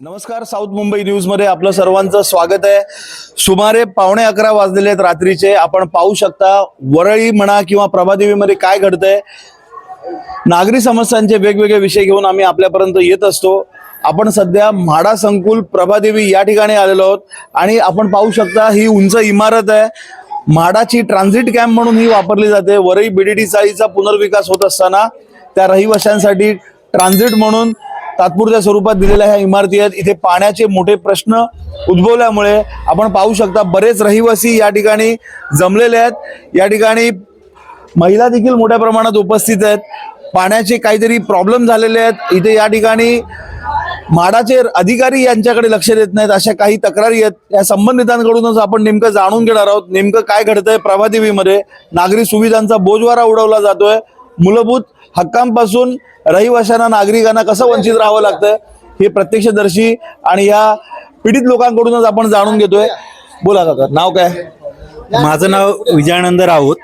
नमस्कार साऊथ मुंबई न्यूजमध्ये आपलं सर्वांचं स्वागत आहे. सुमारे पावणे अकरा वाजलेले आहेत रात्रीचे. आपण पाहू शकता वरळी म्हणा किंवा प्रभादेवीमध्ये काय घडतंय. नागरी समस्यांचे वेगवेगळे विषय घेऊन आम्ही आपल्यापर्यंत येत असतो. आपण सध्या म्हाडा संकुल प्रभादेवी या ठिकाणी आलेलो आहोत. आणि आपण पाहू शकता ही उंच इमारत आहे. म्हाडाची ट्रान्झिट कॅम्प म्हणून ही वापरली जाते. वरळी बीडीडी चाळीचा पुनर्विकास होत असताना त्या रहिवाशांसाठी ट्रान्झिट म्हणून तात्पुरत्या स्वरूपात दिलेल्या ह्या इमारती आहेत. इथे पाण्याचे मोठे प्रश्न उद्भवल्यामुळे आपण पाहू शकता बरेच रहिवासी या ठिकाणी जमलेले आहेत. या ठिकाणी महिला देखील मोठ्या प्रमाणात उपस्थित आहेत. पाण्याचे काहीतरी प्रॉब्लेम झालेले आहेत. इथे या ठिकाणी माडाचे अधिकारी यांच्याकडे लक्ष देत नाहीत. अशा काही तक्रारी आहेत. या संबंधितांकडूनच आपण नेमकं जाणून घेणार आहोत. नेमकं काय घडतंय प्रभादेवीमध्ये? नागरी सुविधांचा बोजवारा उडवला जातोय. मूलभूत हक्कांपासून रहिवाशांना नागरिकांना कसं वंचित राहावं लागतं हे प्रत्यक्षदर्शी आणि या पीडित लोकांकडूनच आपण जाणून घेतोय. बोला काका नाव काय? माझं नाव विजयानंद राऊत.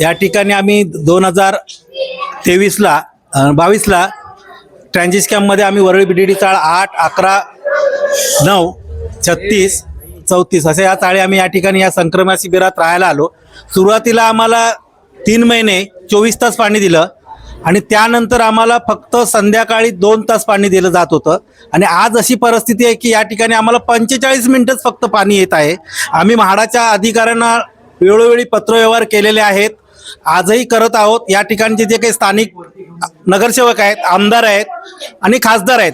या ठिकाणी आम्ही दोन हजार तेवीसला बावीसला ट्रान्झिस कॅम्पमध्ये आम्ही वरळी बीडीडी चाळ आठ अकरा नऊ छत्तीस चौतीस असे या चाळे आम्ही या ठिकाणी या संक्रमण शिबिरात राहायला आलो. सुरुवातीला आम्हाला तीन महिने चोवीस तास पाणी दिलं. आणि त्यानंतर आम्हाला फक्त संध्याकाळी दोन तास पाणी दिलं जात होतं. आणि आज अशी परिस्थिती आहे की या ठिकाणी आम्हाला पंचेचाळीस मिनिटच फक्त पाणी येत आहे. आम्ही म्हाडाच्या अधिकाऱ्यांना वेळोवेळी पत्रव्यवहार केलेले आहेत. आजही करत आहोत. या ठिकाणचे जे काही स्थानिक नगरसेवक आहेत आमदार आहेत आणि खासदार आहेत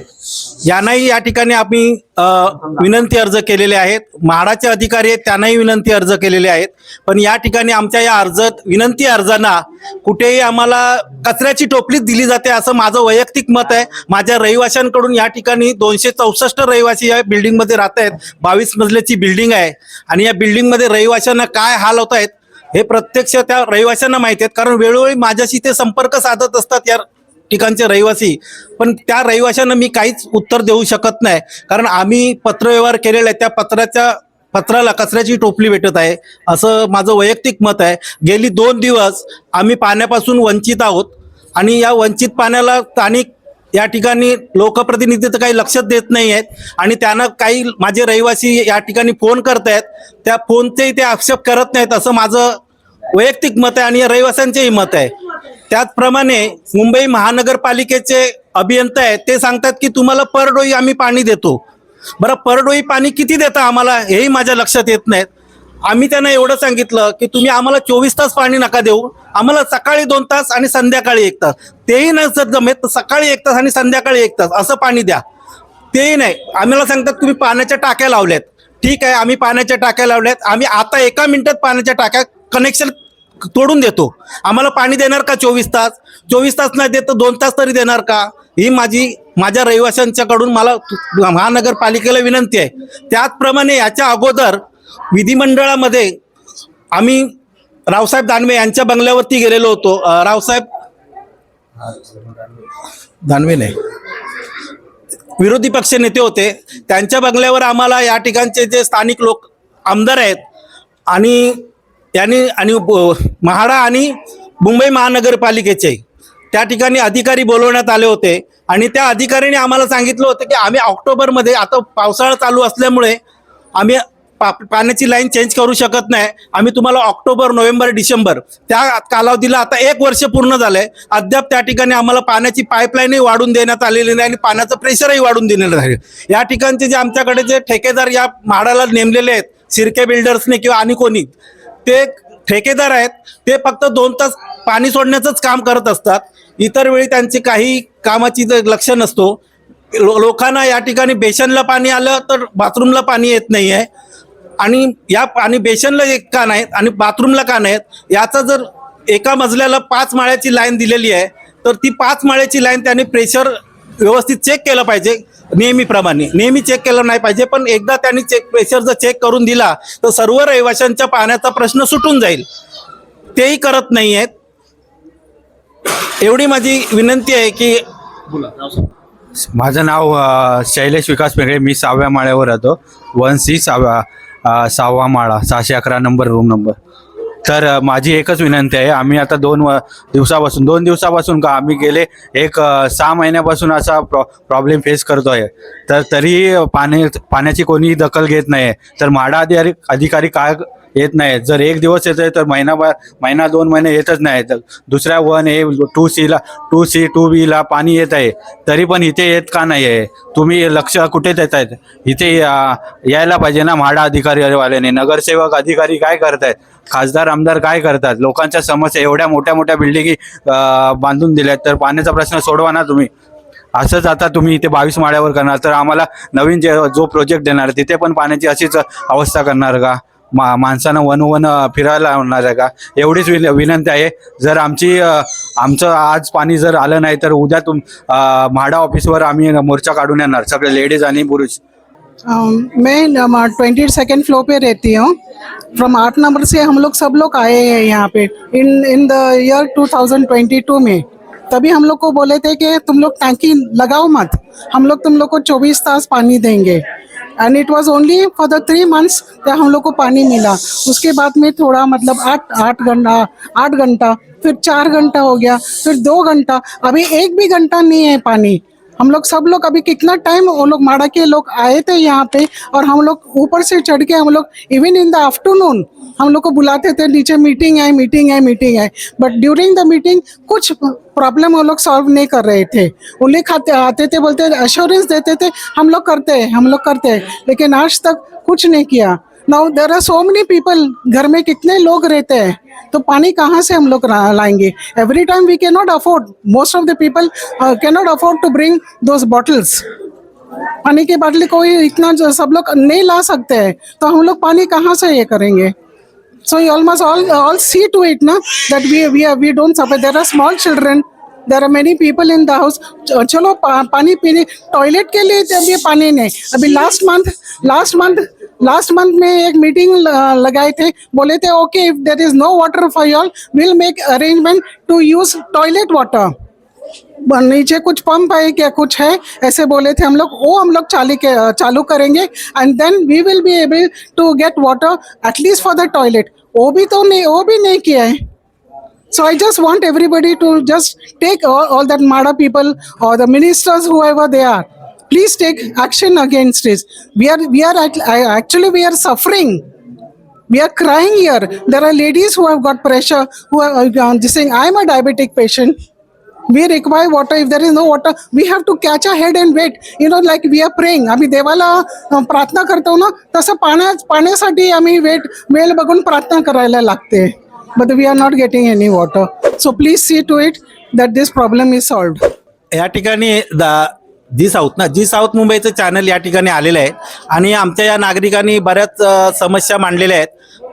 यांनाही या ठिकाणी आम्ही विनंती अर्ज केलेले आहेत. म्हाडाचे अधिकारी आहेत त्यांनाही विनंती अर्ज केलेले आहेत. पण या ठिकाणी आमच्या या अर्ज विनंती अर्जांना कुठेही आम्हाला कचऱ्याची टोपलीच दिली जाते असं माझं वैयक्तिक मत आहे. माझ्या रहिवाशांकडून या ठिकाणी दोनशे चौसष्ट रहिवासी या बिल्डिंगमध्ये राहत आहेत. बावीस मजल्याची बिल्डिंग आहे. आणि या बिल्डिंगमध्ये रहिवाशांना काय हाल होत आहेत हे प्रत्यक्ष त्या रहिवाशांना माहिती आहेत. कारण वेळोवेळी माझ्याशी ते संपर्क साधत असतात या ठिकाणचे रहिवासी. पण त्या रहिवाशांना मी काहीच उत्तर देऊ शकत नाही. कारण आम्ही पत्रव्यवहार केलेला आहे त्या पत्राच्या पत्राला कचऱ्याची टोपली भेटत आहे. असं माझं वैयक्तिक मत आहे. गेली दोन दिवस आम्ही पाण्यापासून वंचित आहोत. आणि या वंचित पाण्याला स्थानिक या ठिकाणी लोकप्रतिनिधी तर काही लक्षच देत नाही आहेत. आणि त्यांना काही माझे रहिवासी या ठिकाणी फोन करत आहेत. त्या फोनचेही ते आक्षेप करत नाहीत असं माझं वैयक्तिक मत आहे आणि या रहिवाशांचेही मत आहे. त्याचप्रमाणे मुंबई महानगरपालिकेचे अभियंता आहेत ते सांगतात की तुम्हाला परडोई आम्ही पाणी देतो. बरं परडोई पाणी किती देता आम्हाला हेही माझ्या लक्षात येत नाहीत. आम्ही त्यांना एवढं सांगितलं की तुम्ही आम्हाला चोवीस तास पाणी नका देऊ. आम्हाला सकाळी दोन तास आणि संध्याकाळी एक तास. तेही नाही जमेत तर सकाळी एक तास आणि संध्याकाळी एक तास. असं पाणी द्या. तेही नाही. आम्हाला सांगतात तुम्ही पाण्याच्या टाक्या लावल्यात. ठीक आहे आम्ही पाण्याच्या टाक्या लावल्यात. आम्ही आता एका मिनिटात पाण्याच्या टाक्या कनेक्शन तोडून देतो. आम्हाला पाणी देणार का चोवीस तास? चोवीस तास नाही देत तर दोन तास तरी देणार का? ही माझी माझ्या रहिवाशांच्याकडून मला महानगरपालिकेला विनंती आहे. त्याचप्रमाणे याच्या अगोदर विधिमंडळामध्ये आम्ही रावसाहेब दानवे यांच्या बंगल्यावरती गेलेलो होतो. रावसाहेब दानवे नाही. विरोधी पक्ष नेते होते. त्यांच्या बंगल्यावर आम्हाला या ठिकाणचे जे स्थानिक लोक आमदार आहेत आणि यांनी आणि ब- म्हाडा आणि मुंबई महानगरपालिकेचे त्या ठिकाणी अधिकारी बोलवण्यात आले होते. आणि त्या अधिकाऱ्याने आम्हाला सांगितलं होतं की आम्ही ऑक्टोबरमध्ये आता पावसाळा चालू असल्यामुळे आम्ही पा पाण्याची लाईन चेंज करू शकत नाही. आम्ही तुम्हाला ऑक्टोबर नोव्हेंबर डिसेंबर त्या कालावधीला आता एक वर्ष पूर्ण झालंय. अद्याप त्या ठिकाणी आम्हाला पाण्याची पाईपलाईनही वाढून देण्यात आलेली नाही आणि पाण्याचं प्रेशरही वाढून देण्यात आहे या ठिकाणचे जे आमच्याकडे जे ठेकेदार या म्हाडाला नेमलेले आहेत सिरके बिल्डर्सने किंवा आणि कोणी ते ठेकेदार आहेत ते फक्त दोन तास पाणी सोडण्याचंच काम करत असतात. इतर वेळी त्यांची काही कामाची जर लक्ष नसतो. लो- लोकांना या ठिकाणी बेशनला पाणी आलं तर बाथरूमला पाणी येत नाही आहे आणि या आणि बेशनला एक का नाहीत आणि बाथरूमला का नाहीत? याचा जर एका मजल्याला पाच माळ्याची लाईन दिलेली आहे तर ती पाच माळ्याची लाईन त्यांनी प्रेशर व्यवस्थित चेक केलं पाहिजे. नेहमीप्रमाणे. नेहमी चेक केलं नाही पाहिजे पण एकदा त्यांनी चेक प्रेशर जर चेक करून दिला तर सर्व रहिवाशांच्या पाण्याचा प्रश्न सुटून जाईल. तेही करत नाही आहेत एवढी माझी विनंती आहे की माझं नाव शैलेश विकास पेंगळे. मी सहाव्या माळ्यावर राहतो. वन सी सहाव्या सहावा माळा सहाशे अकरा नंबर रूम नंबर तर माझी एकच विनंती आहे. आम्ही आता दोन व- दिवसापासून दोन दिवसापासून का आम्ही गेले एक सहा महिन्यापासून असा प्रॉ प्रॉब्लेम फेस करतो आहे तर तरी पाणी पाण्याची कोणीही दखल घेत नाही तर म्हाडा अधिकारी अधिकारी काय येत नाही जर एक दिवस येत आहे तर महिना महिना दोन महिने येतच नाही तर दुसऱ्या वन ए टू सीला टू सी टू बीला पाणी येत आहे. तरी पण इथे येत का नाही आहे तुम्ही लक्ष कुठे देत आहेत इथे यायला पाहिजे ना म्हाडा अधिकारीवाल्याने. नगरसेवक अधिकारी काय करत आहेत खासदार आमदार काय करतात? लोकांच्या समस्या एवढ्या मोठ्या मोठ्या बिल्डिंगी बांधून दिल्यात. तर पाण्याचा प्रश्न सोडवा ना तुम्ही. असंच आता तुम्ही इथे बावीस माळ्यावर करणार. तर आम्हाला नवीन जे जो प्रोजेक्ट देणार तिथे पण पाण्याची अशीच अवस्था करणार का? मा माणसानं वन वन फिरायला होणार आहे का? एवढीच विन विनंती आहे. जर आमची आमचं आज पाणी जर आलं नाही तर उद्या तुम म्हाडा ऑफिसवर आम्ही मोर्चा काढून येणार. सगळे लेडीज आणि पुरुष. मैं ट्वेंटी सेकेंड फ्लोर पे रहती हूँ। फ्रॉम आठ नंबर से हम लोग सब लोग आए हैं यहाँ पे। इन इन द ईयर 2022 में। तभी हम लोग को बोले थे कि तुम लोग टैंकी लगाओ मत। हम लोग तुम लोग को 24 तास पानी देंगे। And it was only for the three months हम लोग को पानी मिला। उसके बाद में थोड़ा मतलब आठ आठ घंटा आठ घंटा, फिर चार घंटा हो गया, फिर दो घंटा। अभी एक भी घंटा नहीं है पानी। हम लोग सब लोग अभी कितना टाइम वो लोग माड़ा के लोग आए थे यहाँ पे और हम लोग ऊपर से चढ़ के हम लोग इवन इन द आफ्टरनून हम लोग को बुलाते थे, नीचे मीटिंग है मीटिंग है मीटिंग है बट ड्यूरिंग द मीटिंग कुछ प्रॉब्लम वो लोग सॉल्व नहीं कर रहे थे। उन्हें खाते, आते थे, बोलते अश्योरेंस देते थे, हम लोग करते हैं, हम लोग करते हैं। लेकिन आज तक कुछ नहीं KIA. Now there are so many people घर में कितने लोग रहते हैं तो पानी कहाँ से हम लोग लाएँगे? Every time we can not afford most of the people can not afford to bring those bottles पानी की बाटली कोई इतना जो सब लोग नहीं ला सकते हैं तो हम लोग पानी कहाँ से ये करेंगे? So you almost all all see to it na that we we are, we don't suffer. There are small there are many people in the house. चलो पानी पीने टॉयलेट के लिए जब ये पानी नहीं अभी last month last month last month में एक मीटिंग लगाए थे। बोले थे okay if there is no water for y'all will make arrangement to use toilet water नीचे कुछ पंप है क्या कुछ है? ऐसे बोले थे हम लोग। वो हम लोग चालू के चालू करेंगे and then we will be able to get water at least for the toilet वो भी तो नहीं वो भी नहीं किया है। I just want everybody to just take all, all that Mada people or the ministers, whoever they are, please take action against this. We are we are act- I- actually we are suffering. We are crying here. There are ladies who have got pressure, who are uh, just saying, I am a diabetic patient. We require water. If there is no water, we have to catch our head and wait. You know, like we are praying. आम्ही देवाला अ, प्रार्थना करतो ना तसं पाण्या पाण्यासाठी आम्ही weight वेळ बघून प्रार्थना करायला लागते but we are not getting any water so please see to it that this problem is solved या ठिकाणी दा जी साऊथ ना जी साऊथ मुंबईचं चॅनल या ठिकाणी आलेलं आहे. आणि आमच्या या नागरिकांनी बऱ्याच समस्या मांडलेल्या आहेत.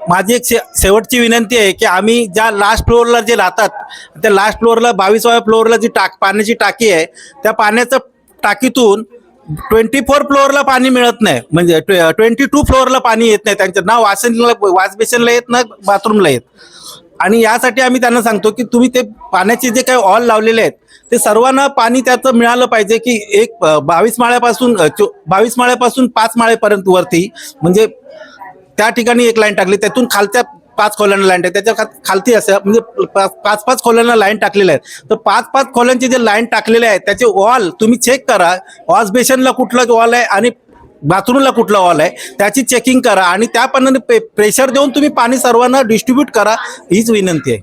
माझी एक शे शेवटची विनंती आहे की आम्ही ज्या लास्ट फ्लोअरला जे राहतात त्या लास्ट फ्लोअरला बावीसव्या फ्लोअरला जी टाक पाण्याची टाकी आहे त्या पाण्याचं टाकीतून ट्वेंटी फोर फ्लोअरला पाणी मिळत नाही. म्हणजे ट्वेंटी टू फ्लोअरला पाणी येत नाही. त्यांचं ना वासनला वाशबेसनला येत ना बाथरूमला येत. आणि यासाठी आम्ही त्यांना सांगतो की तुम्ही ते पाण्याचे जे काही ऑल लावलेले आहेत ते सर्वांना पाणी त्याचं मिळालं पाहिजे की एक बावीस माळ्यापासून चो- बावीस माळ्यापासून पाच माळेपर्यंत वरती म्हणजे त्या ठिकाणी एक लाईन टाकली त्यातून खालच्या पाच खोल्यांना लाईन टाकली त्याच्या खालती असं म्हणजे पाच पाच पाच खोल्यांना लाईन टाकलेल्या आहेत. तर पाच पाच खोल्यांचे जे लाईन टाकलेले आहेत त्याचे वॉल तुम्ही चेक करा वॉश बेशनला कुठला वॉल आहे आणि बाथरूमला कुठला हॉल आहे त्याची चेकिंग करा आणि त्या पद्धतीने प्रेशर देऊन तुम्ही पाणी सर्वांना डिस्ट्रीब्यूट करा हीच विनंती आहे.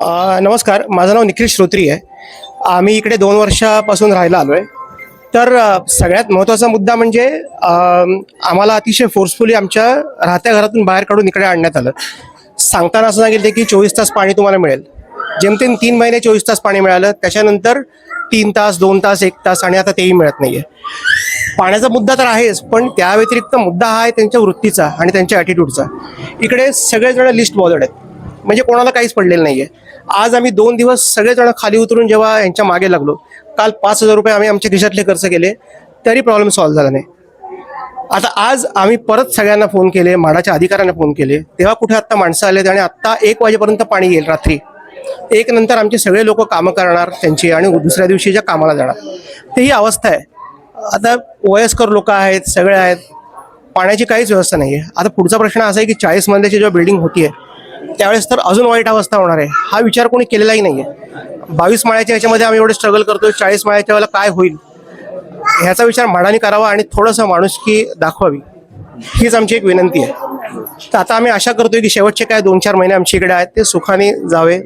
अ, नमस्कार माझं नाव निखिल श्रोत्री आहे. आम्ही इकडे दोन वर्षापासून राहायला आलो आहे तर अ, सगळ्यात महत्त्वाचा मुद्दा म्हणजे अ, आम्हाला अतिशय फोर्सफुली आमच्या राहत्या घरातून बाहेर काढून इकडे आणण्यात आलं. सांगताना असं सांगितलं की चोवीस तास पाणी तुम्हाला मिळेल. जेमतेम तीन महिने चोवीस तास पाणी मिळालं त्याच्यानंतर तीन तास दोन तास एक तास आणि आता तेही मिळत नाही आहे पाण्याचा मुद्दा तर आहेच पण त्या व्यतिरिक्त मुद्दा हा आहे त्यांच्या वृत्तीचा आणि त्यांच्या ॲटिट्यूडचा इकडे सगळेजण लिस्ट बॉलर्ड आहेत. म्हणजे कोणाला काहीच पडलेलं नाही आहे आज आम्ही दोन दिवस सगळेजण खाली उतरून जेव्हा यांच्या मागे लागलो काल पाच हजार रुपये आम्ही आमच्या खिशातले खर्च केले तरी प्रॉब्लेम सॉल्व्ह झाला नाही. आता आज आम्ही परत सगळ्यांना फोन केले माडाच्या अधिकाऱ्यांना फोन केले तेव्हा कुठे आत्ता माणसं आले आणि आत्ता एक वाजेपर्यंत पाणी येईल रात्री. एक नंतर आमचे सगळे लोक कामं करणार त्यांची आणि दुसऱ्या दिवशी ज्या कामाला जाणार. ते ही अवस्था आहे. आता वयस्कर लोक आहेत सगळे आहेत. पाण्याची काहीच व्यवस्था नाही आहे आता पुढचा प्रश्न असा आहे की चाळीस मधल्याची जेव्हा बिल्डिंग होती आहे त्यावेळेस तर अजून वाईट अवस्था होणार आहे. हा विचार कोणी केलेलाही नाही आहे बावीस माळ्याच्या ह्याच्यामध्ये आम्ही एवढे स्ट्रगल करतोय चाळीस माळ्याच्या वेळेला काय होईल? ह्याचा विचार माडाने करावा आणि थोडंसं माणुसकी दाखवावी. हीच आमची एक विनंती आहे. तर आता आम्ही आशा करतोय की शेवटचे काय दोन चार महिने आमच्या इकडे आहेत ते सुखाने जावे.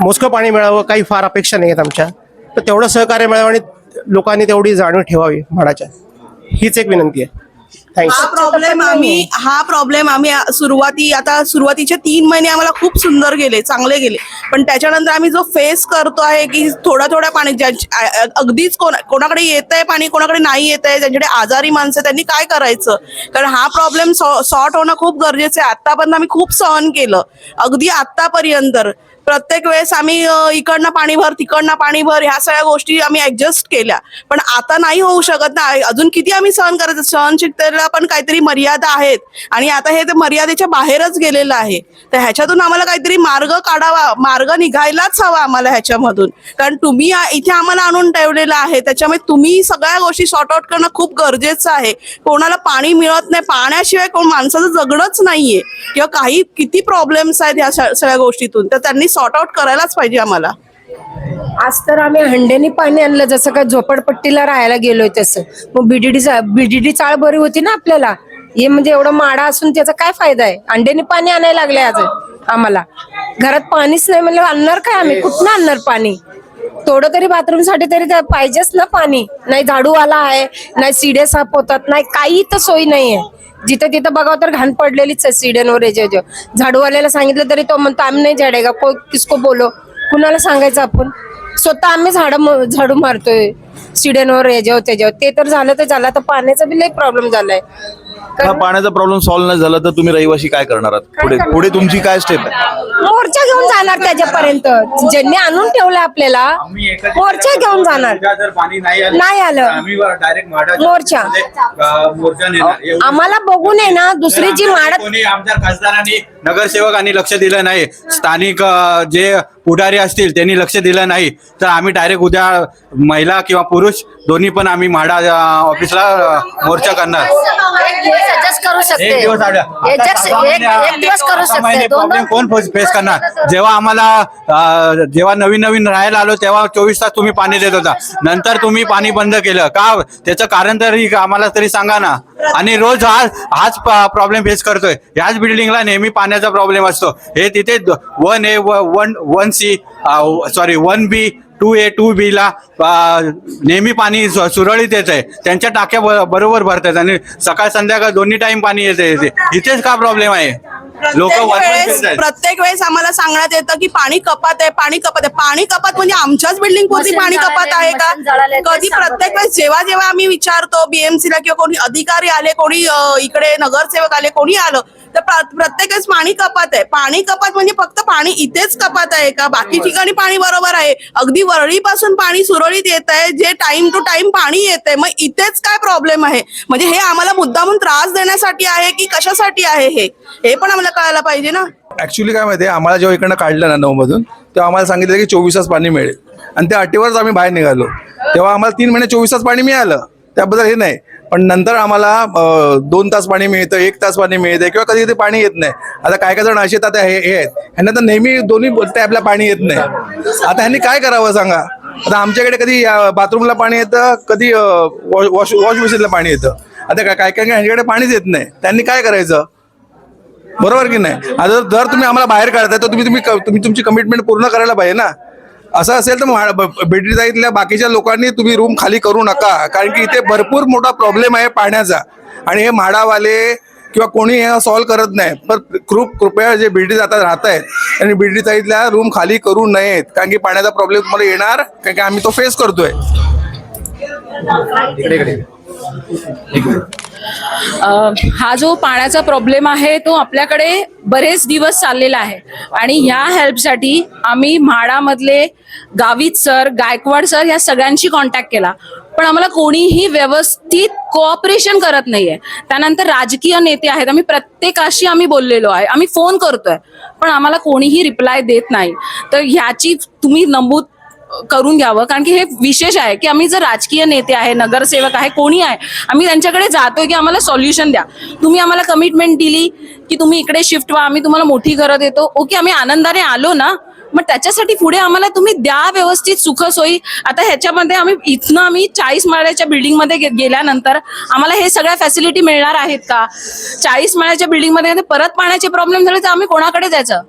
मोजकं पाणी मिळावं काही फार अपेक्षा नाही आहेत आमच्या. तर तेवढं सहकार्य मिळावं आणि लोकांनी तेवढी जाणीव ठेवावी म्हाडाच्या हीच एक विनंती आहे. हा प्रॉब्लेम आम्ही हा प्रॉब्लेम आम्ही सुरुवाती आता सुरुवातीचे तीन महिने आम्हाला खूप सुंदर गेले चांगले गेले. पण त्याच्यानंतर आम्ही जो फेस करतो आहे की थोड्या थोड्या पाणी अगदीच कोणाकडे येत आहे पाणी कोणाकडे नाही येत आहे ज्यांच्याकडे आजारी माणसं त्यांनी काय करायचं? कारण हा प्रॉब्लेम सॉर्ट होणं खूप गरजेचं आहे. आतापर्यंत आम्ही खूप सहन केलं. अगदी आतापर्यंत प्रत्येक वेळेस आम्ही इकडनं पाणी भर तिकडनं पाणी भर ह्या सगळ्या गोष्टी आम्ही ऍडजस्ट केल्या. पण आता नाही होऊ शकत ना. अजून किती आम्ही सहन करायचं सहनशीलतेला पण काहीतरी मर्यादा आहेत. आणि आता हे मर्यादेच्या बाहेरच गेलेलं आहे तर ह्याच्यातून आम्हाला काहीतरी मार्ग काढावा मार्ग निघायलाच हवा आम्हाला ह्याच्यामधून. कारण तुम्ही इथे आम्हाला आणून ठेवलेलं आहे. त्याच्यामुळे तुम्ही सगळ्या गोष्टी सॉर्ट आउट करणं खूप गरजेचं आहे. कोणाला पाणी मिळत नाही पाण्याशिवाय कोण माणसाचं जगणंच नाहीये. किंवा काही किती प्रॉब्लेम्स आहेत ह्या सगळ्या गोष्टीतून. तर त्यांनी सॉर्ट आउट करायलाच पाहिजे आम्हाला. आज तर आम्ही हंड्यानी पाणी आणलं जसं काय झोपडपट्टीला राहायला गेलोय तसं. मग बीडीडी बीडीडी चाळ बरी होती ना आपल्याला. हे म्हणजे एवढं माडा असून त्याचा काय फायदा आहे? अंड्यानी पाणी आणायला लागले आज आम्हाला. घरात पाणीच नाही म्हणलं आणणार काय आम्ही? कुठनं आणणार पाणी? थोडं तरी बाथरूमसाठी तरी पाहिजेच ना पाणी. नाही झाडूवाला आहे नाही सिडे साफ होतात नाही काही तर सोयी नाहीये. जिथं तिथं बघावं तर घाण पडलेलीच आहे सिडेंवर याच्या झाडूवाल्याला सांगितलं तरी तो म्हणतो आम्ही नाही झाडेगा को? किसको बोलो कुणाला सांगायचं आपण? स्वतः आम्ही झाड झाडू मारतोय सिडेंवर याच्यावर त्याच्यावर ते तर झालं तर झालं आता पाण्याचा बी लई प्रॉब्लेम झालाय. हा पाण्याचा प्रॉब्लेम सॉल्व्ह नाही झाला तर तुम्ही रहिवाशी काय करणार आहात? पुढे? पुढे तुमची काय स्टेप आहे? मोर्चा घेऊन जाणार त्याच्यापर्यंत. ज्यांनी आणून ठेवलं आपल्याला मोर्चा घेऊन जाणार. जर पाणी नाही आलं नाही आलं. तर आम्ही डायरेक्ट मोर्चा. मोर्चा नेणार. एवढं- आम्हाला बघून आहे ना दुसरी जी माडत कोणी आमच्या खासदारांनी नगरसेवकांनी लक्ष दिलं नाही. स्थानिक अ, जे पुढारी असतील त्यांनी लक्ष दिलं नाही तर आम्ही डायरेक्ट उद्या महिला किंवा पुरुष दोन्ही पण आम्ही म्हाडा ऑफिसला मोर्चा करणार. करू शकते. एक दिवस प्रॉब्लेम दोन कोण फेस करणार? जेव्हा आम्हाला जेव्हा नवीन नवीन राहायला आलो तेव्हा चोवीस तास तुम्ही पाणी देत होता. नंतर तुम्ही पाणी बंद केलं. का? त्याचं कारण तरी आम्हाला तरी सांगा ना. आणि रोज हा हाच प्रॉब्लेम फेस करतोय. ह्याच बिल्डिंगला नेहमी पाण्याचा प्रॉब्लेम असतो. हे तिथे one A one one C sorry one B two A two B ला नेहमी पाणी सुरळीत येत आहे त्यांच्या टाक्या बरोबर भरतात आणि सकाळ संध्याकाळ दोन्ही टाइम पाणी येते इथे इथेच का प्रॉब्लेम आहे? लोक प्रत्येक वेळेस प्रत्येक वेळेस आम्हाला सांगण्यात येतं की पाणी कपात आहे पाणी कपात आहे. पाणी कपात म्हणजे आमच्याच बिल्डिंग पुरती पाणी कपात आहे का? कधी प्रत्येक. वेळेस जेव्हा जेव्हा आम्ही विचारतो बीएमसी ला किंवा कोणी अधिकारी आले कोणी इकडे नगरसेवक आले कोणी आलं तर प्र- प्रत्येक वेळेस पाणी कपात आहे. पाणी कपात म्हणजे फक्त पाणी इथेच कपात आहे का? बाकी ठिकाणी पाणी बरोबर आहे. अगदी वरळीपासून पाणी सुरळीत येत आहे जे टाइम टू टाइम पाणी येत आहे मग इथेच काय प्रॉब्लेम आहे? म्हणजे हे आम्हाला मुद्दामून त्रास देण्यासाठी आहे की कशासाठी आहे हे? हे पण आम्हाला कळायला पाहिजे ना? ऍक्च्युली काय माहिती आम्हाला जेव्हा इकडनं काढलं ना नऊमधून तेव्हा आम्हाला सांगितलं की चोवीस तास पाणी मिळेल. आणि त्या अटीवरच आम्ही बाहेर निघालो. तेव्हा आम्हाला तीन महिने चोवीस तास पाणी मिळालं. त्याबद्दल हे नाही. पण नंतर आम्हाला दोन तास पाणी मिळतं एक तास पाणी मिळतं किंवा कधी कधी पाणी येत नाही. आता काय काय जण असे आहेत, आता हे हे आहेत. ह्यांना तर नेहमी दोन्ही बोलते आपल्या पाणी येत नाही. आता ह्यांनी काय करावं सांगा? आता आमच्याकडे कधी बाथरूमला पाणी येतं कधी वॉश वॉश मशीनला पाणी येतं? आता काय काय काय ह्यांच्याकडे पाणीच येत नाही. त्यांनी काय करायचं? बरोबर की नाही? आता जर- जर तुम्ही आम्हाला बाहेर काढताय तर तुम्ही तुम्ही तुम्ही तुमची कमिटमेंट पूर्ण करायला पाहिजे ना. असं असेल तर बेटी बाकीच्या लोकांनी तुम्ही रूम खाली करू नका. कारण की इथे भरपूर मोठा प्रॉब्लेम आहे पाण्याचा. आणि हे म्हाडावाले किंवा कोणी हे सॉल्व्ह करत नाही. पण खूप कृपया जे बिल्डीज आता राहत आहेत त्यांनी बिल्डी रूम खाली करू नयेत. कारण की पाण्याचा प्रॉब्लेम तुम्हाला येणार. कारण की आम्ही तो फेस करतोय. हा जो पाण्याचा प्रॉब्लेम आहे तो आपल्याकडे बरेच दिवस चाललेला आहे. आणि ह्या हेल्पसाठी आम्ही म्हाडामधले गावित सर गायकवाड सर या सगळ्यांशी कॉन्टॅक्ट केला. पण आम्हाला कोणीही व्यवस्थित कोऑपरेशन करत नाहीये. त्यानंतर राजकीय नेते आहेत. आम्ही प्रत्येकाशी आम्ही बोललेलो आहे. आम्ही फोन करतोय. पण आम्हाला कोणीही रिप्लाय देत नाही. तर ह्याची तुम्ही नमूद करून घ्यावं. कारण की हे विशेष आहे की आम्ही जर राजकीय नेते आहे नगरसेवक आहे कोणी आहे आम्ही त्यांच्याकडे जातोय की आम्हाला सॉल्युशन द्या. तुम्ही आम्हाला कमिटमेंट दिली की तुम्ही इकडे शिफ्ट व्हा आम्ही तुम्हाला मोठी घरं देतो. ओके आम्ही आनंदाने आलो ना मग त्याच्यासाठी पुढे आम्हाला तुम्ही द्या व्यवस्थित सुखसोयी. आता ह्याच्यामध्ये आम्ही इथनं आम्ही चाळीस माळ्याच्या बिल्डिंगमध्ये गे- गेल्यानंतर आम्हाला हे सगळ्या फॅसिलिटी मिळणार आहेत का? चाळीस माळ्याच्या बिल्डिंगमध्ये परत पाण्याचे प्रॉब्लेम झाले तर आम्ही कोणाकडे जायचं?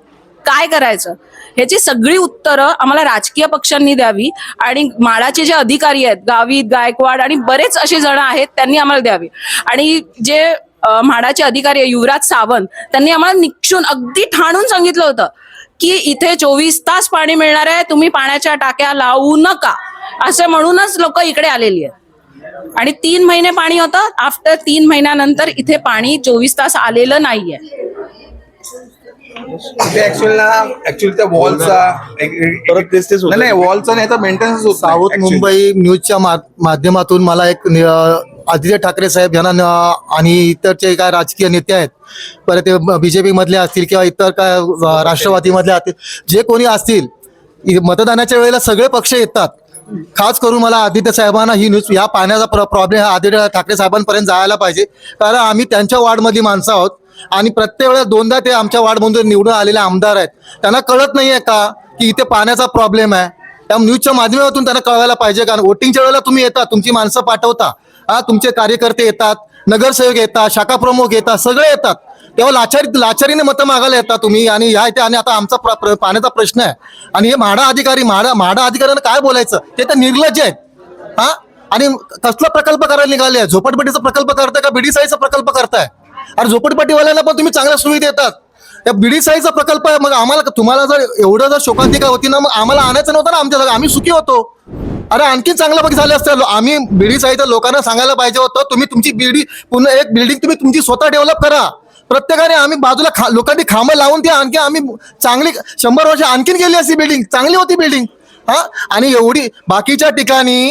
काय करायचं? ह्याची सगळी उत्तरं आम्हाला राजकीय पक्षांनी द्यावी आणि माळाचे जे अधिकारी आहेत गावित गायकवाड आणि बरेच असे जण आहेत त्यांनी आम्हाला द्यावी. आणि जे म्हाडाचे अधिकारी युवराज सावंत त्यांनी आम्हाला निक्षून अगदी ठाणून सांगितलं होतं की इथे चोवीस तास पाणी मिळणार आहे तुम्ही पाण्याच्या टाक्या लावू नका. असं म्हणूनच लोक इकडे आलेली आहेत. आणि तीन महिने पाणी होतं. आफ्टर तीन महिन्यानंतर इथे पाणी चोवीस तास आलेलं नाहीये. ते ऍक्च्युअली ना ऍक्च्युअली त्या वॉलचा परत तेच तेच होतं. नाही वॉलचा नाही तर मेंटेनन्स साऊथ मुंबई न्यूजच्या माध्यमातून मला एक आदित्य ठाकरे साहेब यांना आणि इतरचे काय राजकीय नेते आहेत परत ते बीजेपी मधले असतील किंवा इतर काय अ, राष्ट्रवादी मधले असतील जे कोणी असतील मतदानाच्या वेळेला सगळे पक्ष येतात. खास करून मला आदित्य साहेबांना ही न्यूज या पाण्याचा प्रॉब्लेम हा आदित्य ठाकरे साहेबांपर्यंत जायला पाहिजे. कारण आम्ही त्यांच्या वार्डमधली माणसं आहोत. आणि प्रत्येक वेळेला दोनदा ते आमच्या वार्डमधून निवडून आलेले आमदार आहेत त्यांना कळत नाहीये का की इथे पाण्याचा प्रॉब्लेम आहे? त्या न्यूजच्या माध्यमातून त्यांना कळवायला पाहिजे कारण वोटिंगच्या वेळेला तुम्ही येता तुमची माणसं पाठवता. हा तुमचे कार्यकर्ते येतात नगरसेवक येतात शाखा प्रमुख येतात सगळे येतात. तेव्हा लाचारी लाचारीने मतं मागायला येतात तुम्ही आणि या इथे आणि आता आमचा पाण्याचा प्रश्न आहे. आणि हे म्हाडा अधिकारी म्हाडा म्हाडा अधिकाऱ्यांना काय बोलायचं? ते तर निर्लज्ज आहेत. हा? आणि कसला प्रकल्प करायला निघाले? झोपडपट्टीचा प्रकल्प करताय का? बीडीसाईचा प्रकल्प करताय? अरे झोपडपट्टीवाल्यांना पण तुम्ही चांगल्या सुविधा देतात. या बिडीसाईचा प्रकल्प आहे मग आम्हाला तुम्हाला जर एवढं जर शोकांतिका होती ना मग आम्हाला आणायचं नव्हतं ना आमच्या जागा. आम्ही सुखी होतो. अरे आणखी चांगलं बघ झाले असतं. आम्ही बिडी साईच्या लोकांना सांगायला पाहिजे होतं तुम्ही तुमची बिडी पुन्हा एक बिल्डिंग तुम्ही तुमची स्वतः डेव्हलप करा. प्रत्येकाने आम्ही बाजूला खा लोकांनी खांब लावून द्या आणखी आम्ही चांगली शंभर वर्ष आणखीन गेली असती बिल्डिंग चांगली होती बिल्डिंग हा? आणि एवढी बाकीच्या ठिकाणी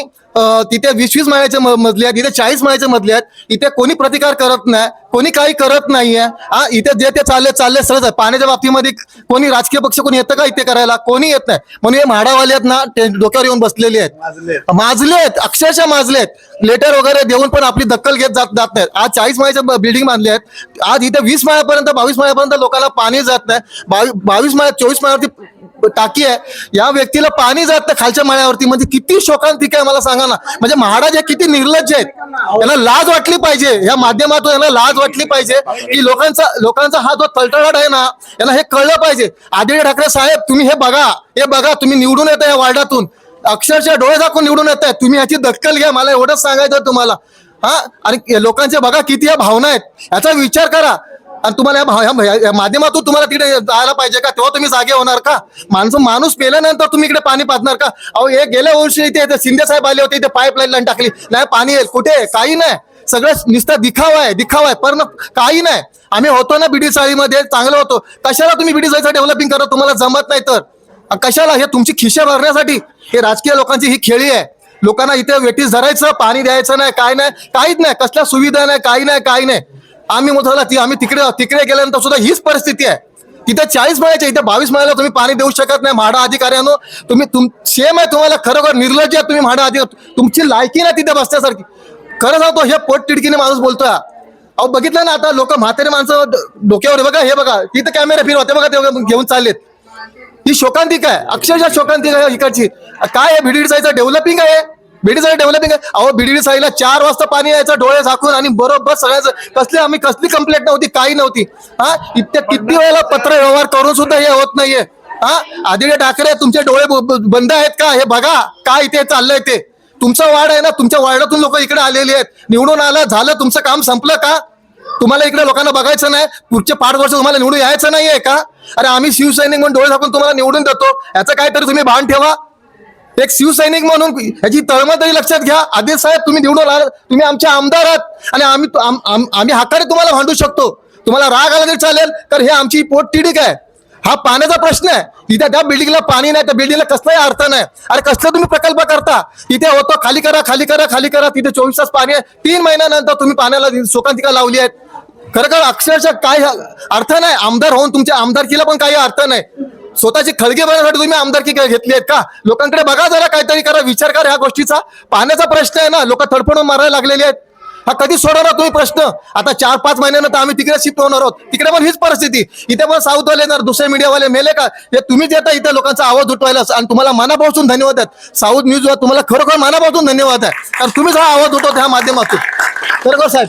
तिथे वीस वीस माळ्याचे म- मजले आहेत इथे चाळीस माळ्याचे मजले आहेत. इथे कोणी प्रतिकार करत नाही कोणी काही करत नाहीये. हा इथे जे ते चालले चालले सहज आहे पाण्याच्या बाबतीमध्ये कोणी राजकीय पक्ष कोणी येतं का इथे करायला? कोणी येत नाही. म्हणून हे म्हाडावाले आहेत ना ते डोक्यावर येऊन बसलेले आहेत. माजले आहेत. अक्षरशः माजले आहेत. लेटर वगैरे देऊन पण आपली दखल घेत जात जात नाहीत. आज चाळीस माळ्याच्या बिल्डिंग बांधले आहेत. आज इथे वीस माळ्यापर्यंत बावीस माळ्यापर्यंत लोकांना पाणी जात नाही. बावी- बावीस माळ्या चोवीस माळ्यावरती टाकी आहे. या व्यक्तीला पाणी जात नाही खालच्या माळ्यावरती. म्हणजे किती शोकांतिक आहे मला सांगा ना. म्हणजे महाराज हे किती निर्लज्ज आहेत. यांना लाज वाटली पाहिजे. या माध्यमातून यांना लाज वाटली पाहिजे. की लोकांचा लोकांचा हा जो तळतळाट आहे ना यांना हे कळलं पाहिजे. आदित्य ठाकरे साहेब तुम्ही हे बघा. हे बघा तुम्ही निवडून येता या वार्डातून. अक्षरशः डोळे दाखवून निवडून येत तुम्ही याची दखल घ्या. मला एवढंच सांगायचं तुम्हाला. हा? आणि लोकांचे बघा किती या भावना आहेत. याचा विचार करा. आणि तुम्हाला माध्यमातून तुम्हाला तिकडे जायला पाहिजे का? तेव्हा तुम्ही जागे होणार का? माणसं माणूस पेल्यानंतर तुम्ही इकडे पाणी पाजणार का? अहो हे गेल्या वर्षी इथे शिंदे साहेब आले होते इथे पाईपलाईन लाईन टाकली. नाही पाणी येईल कुठे काही नाही. सगळं नुसतं दिखावा आहे दिखावा आहे. पण काही नाही. आम्ही होतो ना बीडी चाळीमध्ये चांगलं होतो. कशाला तुम्ही बीडी चाळीचं डेव्हलपिंग करा तुम्हाला जमत नाही तर. कशाला? हे तुमची खिशे भरण्यासाठी. हे राजकीय लोकांची ही खेळी आहे. लोकांना इथे वेटीस धरायचं पाणी द्यायचं नाही काय नाही काहीच नाही. कसल्या सुविधा नाही काही नाही काही नाही. आम्ही मोठा ती आम्ही तिकडे तिकडे गेल्यानंतर सुद्धा हीच परिस्थिती आहे. तिथे चाळीस महिन्याच्या इथे बावीस महिन्याला तुम्ही पाणी देऊ शकत नाही म्हाडा अधिकाऱ्यांनो. तुम्ही तुम सेम आहे तुम्हाला खरोखर निर्लज्ज आहे तुम्ही म्हाडा अधिकारी तुमची लायकी ना तिथे बसण्यासारखी. खरं सांगतो हे पोट तिडकीने माणूस बोलतोय. अहो बघितलं ना आता लोक म्हातारे माणसं डोक्यावर बघा हे बघा तिथे कॅमेरे फिरवते बघा ते घेऊन चाललेत. ही शोकांतिका आहे अक्षरशः शोकांतिका आहे इकडची. काय आहे भिडीड जायचं डेव्हलपिंग आहे? भिडी साई डेव्हलपिंग अहो भिडी साईला चार वाजता पाणी यायचं डोळे झाकून आणि बरोबर सगळ्याच कसली आम्ही कसली कंप्लेंट नव्हती काही नव्हती. हा? इतक्या किती वेळेला पत्र व्यवहार करून सुद्धा हे होत नाहीये. हा? आदित्य ठाकरे तुमचे डोळे बंद आहेत का? हे बघा काय इथे चाललंय ते. तुमचा वार्ड आहे ना तुमच्या वार्डातून लोक इकडे आलेले आहेत. निवडून आलं झालं तुमचं काम संपलं का? तुम्हाला इकडे लोकांना बघायचं नाही? पुढचे पाच वर्ष तुम्हाला निवडून यायचं नाहीये का? अरे आम्ही शिवसैनिक म्हणून डोळे झाकून तुम्हाला निवडून देतो. याचं काहीतरी तुम्ही भान ठेवा. एक शिवसैनिक म्हणून ह्याची तळमळ तरी लक्षात घ्या. आदिल साहेब तुम्ही निवडून आला तुम्ही आमचे आमदार आहात. आणि आम्ही आम्ही हक्काने तुम्हाला भांडू शकतो. तुम्हाला राग आला तरी चालेल तर हे आमची पोट तिडीक आहे. हा पाण्याचा प्रश्न आहे. इथे त्या बिल्डिंगला पाणी नाही त्या बिल्डिंगला कसलाही अर्थ नाही. अरे कसला तुम्ही प्रकल्प करता? इथे होतो खाली करा खाली करा खाली करा. तिथे चोवीस तास पाणी आहे. तीन महिन्यानंतर तुम्ही पाण्याला शोकांतिका लावली आहेत. खरं खरं अक्षरशः काय अर्थ नाही. आमदार होऊन तुमच्या आमदारकीला पण काही अर्थ नाही. स्वतःची खळगे भरण्यासाठी तुम्ही आमदारकी घेतली आहेत का? लोकांकडे बघा जरा काहीतरी करा विचार करा ह्या गोष्टीचा. पाण्याचा प्रश्न आहे ना लोक थडफडून मारायला लागलेले आहेत. हा कधी सोडवणार तुम्ही प्रश्न. आता चार पाच महिन्यानंतर आम्ही तिकडे शिफ्ट होणार आहोत. तिकडे पण हीच परिस्थिती. इथे पण साऊथवाले येणार दुसरे मीडियावाले मेले का? हे तुम्हीच येता इथे लोकांचा आवाज उठवायला आणि तुम्हाला मनापासून धन्यवाद आहेत. साऊथ न्यूज तुम्हाला खरोखर मनापासून धन्यवाद आहे. कारण तुम्हीच हा आवाज उठवत ह्या माध्यमातून. खरोखर साहेब?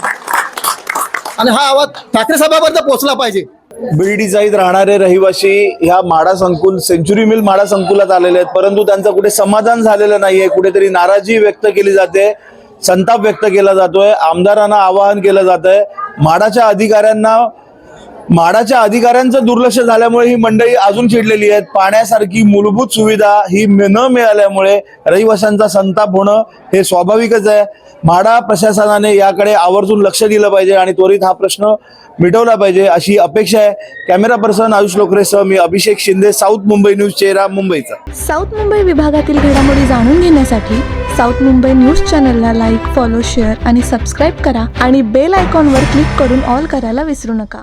आणि हा आवाज ठाकरे साहेबांपर्यंत पोहोचला पाहिजे. बीडी जाईत राहणारे रहिवासी ह्या माडा संकुल सेंचुरी मिल माडा संकुलात आलेले आहेत. परंतु त्यांचं कुठे समाधान झालेलं नाहीये. कुठेतरी नाराजी व्यक्त केली जाते संताप व्यक्त केला जातोय आमदारांना आवाहन केलं जात आहे माडाच्या अधिकाऱ्यांना म्हाडाच्या अधिकाऱ्यांचं दुर्लक्ष झाल्यामुळे ही मंडळी अजून चिडलेली आहेत. पाण्यासारखी मूलभूत सुविधा ही न मिळाल्यामुळे रहिवाशांचा संताप होणं हे स्वाभाविकच आहे. म्हाडा प्रशासनाने याकडे आवर्जून लक्ष दिलं पाहिजे आणि त्वरित हा प्रश्न मिटवला पाहिजे अशी अपेक्षा आहे. कॅमेरा पर्सन आयुष लोकरेसह मी अभिषेक शिंदे साऊथ मुंबई न्यूज चेहरा मुंबईचा. साऊथ मुंबई विभागातील घडामोडी जाणून घेण्यासाठी साऊथ मुंबई न्यूज चॅनलला लाईक फॉलो शेअर आणि सबस्क्राईब करा आणि बेल आयकॉनवर क्लिक करून ऑल करायला विसरू नका.